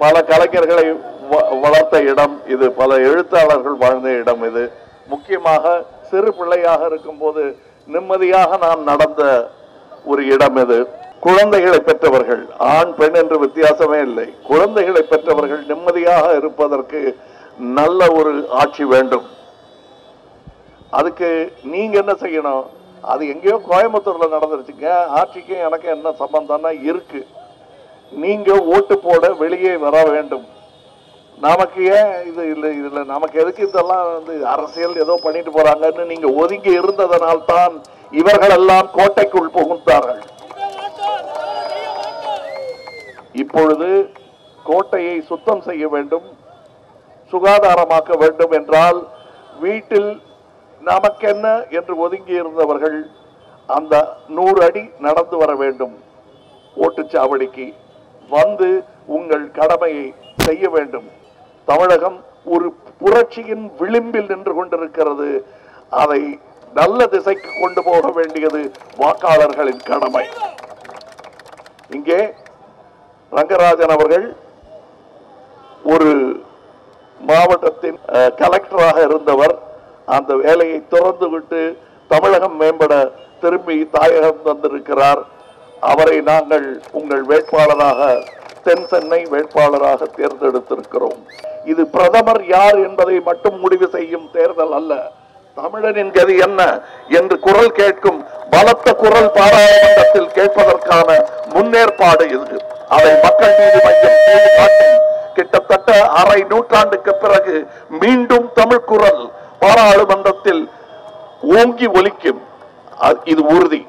பல கலைஞர்களை வ- வளர்த்த இடம் இது. பல எழுத்தாளர்கள் வாழ்ந்த இடம் இது. முக்கியமாக சிறு பிள்ளையாக இருக்கும்போது நிம்மதியாக நான் நடந்த ஒரு இடம் இது. குழந்தைகளை பெற்றவர்கள் ஆண் பெண் என்று வித்தியாசமே இல்லை. குழந்தைகளை பெற்றவர்கள் நிம்மதியாக இருப்பதற்கு நல்ல ஒரு ஆட்சி வேண்டும். அதுக்கு நீங்க என்ன செய்யணும்? அது எங்கேயோ கோயம்புத்தூர்ல நடந்துருச்சுங்க. ஆட்சிக்கும் எனக்கு என்ன சம்பந்தம்னா இருக்கு. நீங்க ஓட்டு போட வெளியே வர வேண்டும். நமக்கு ஏன் இது இல்லை இதுல நமக்கு எதுக்கு இதெல்லாம் வந்து அரசியல் ஏதோ பண்ணிட்டு போறாங்கன்னு நீங்க ஒதுங்கி இருந்ததனால் தான் இவர்கள் எல்லாம் கோட்டைக்குள் புகுந்தார்கள். இப்பொழுது கோட்டையை சுத்தம் செய்ய வேண்டும் சுகாதாரமாக்க வேண்டும் என்றால் வீட்டில் நமக்கென்ன என்று ஒதுங்கி இருந்தவர்கள் அந்த நூறு அடி நடந்து வர வேண்டும். ஓட்டுச்சாவடிக்கு வந்து உங்கள் கடமையை செய்ய வேண்டும். தமிழகம் ஒரு புரட்சியின் விளிம்பில் நின்று கொண்டிருக்கிறது. அதை நல்ல திசைக்கு கொண்டு போக வேண்டியது வாக்காளர்களின் கடமை. இங்கே ரங்கராஜன் அவர்கள் ஒரு மாவட்டத்தின் கலெக்டராக இருந்தவர். அந்த வேலையை துறந்து விட்டு தமிழகம் மேம்பட திரும்பி தாயகம் தந்திருக்கிறார். அவரை நாங்கள் உங்கள் வேட்பாளராக தென் சென்னை வேட்பாளராக தேர்ந்தெடுத்திருக்கிறோம். இது பிரதமர் யார் என்பதை மட்டும் முடிவு செய்யும் தேர்தல் அல்ல. தமிழனின் கதி என்ன என்று குரல் கேட்கும் பலத்த குரல் பாராளுமன்றத்தில் கேட்பதற்கான முன்னேற்பாடு இது. அதை மக்கள் நீதி மையம் காட்டும் கிட்டத்தட்ட அரை நூற்றாண்டுக்கு பிறகு மீண்டும் தமிழ் குரல் பாராளுமன்றத்தில் ஓங்கி ஒலிக்கும். இது உறுதி.